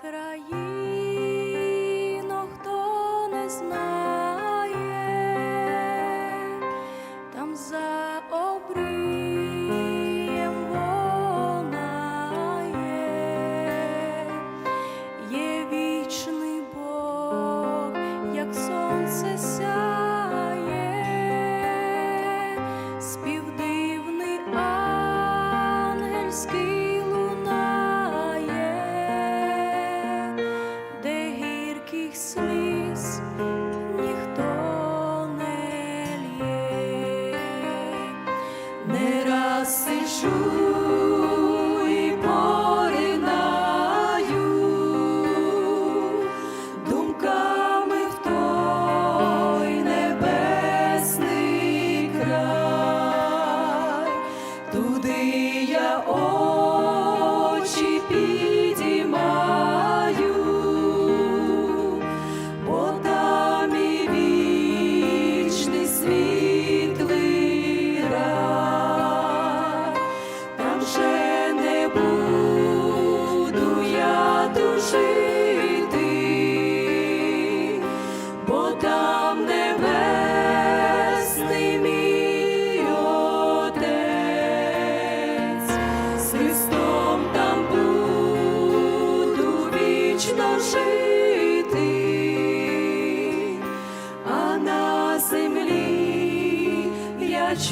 країно, хто не знає, там за обрієм вона є, є вічний Бог, як сонце.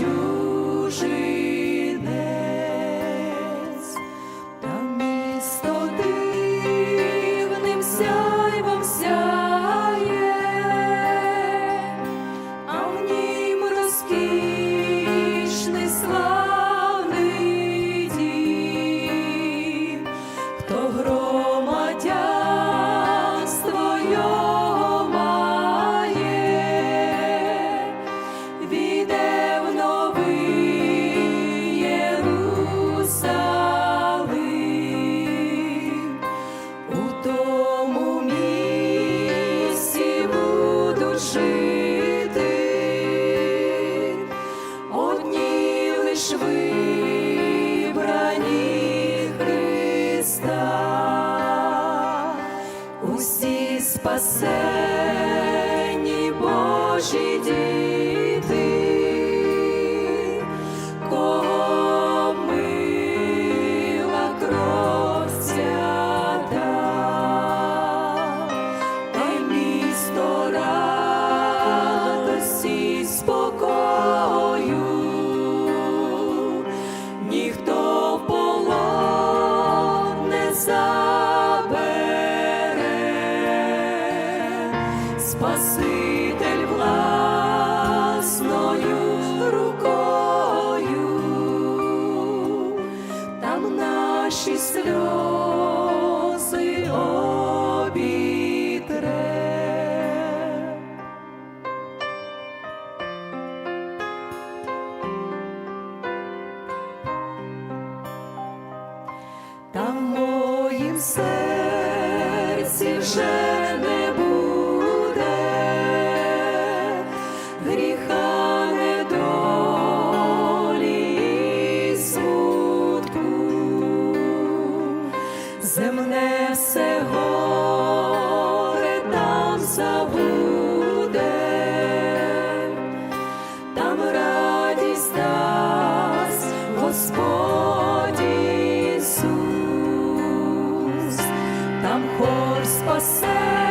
you. спасенні Божі діти. Спаситель власною рукою, там наші сльози обітре. Там в моїм серці вже. забуде, там радість дасть Господь там хор спасе.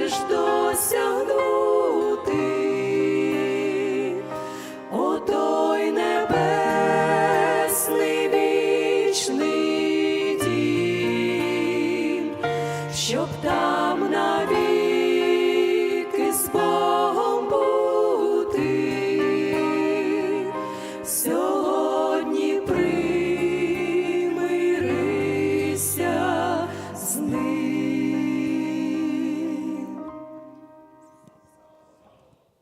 хочеш досягнути, о той небесний вічний дім, щоб там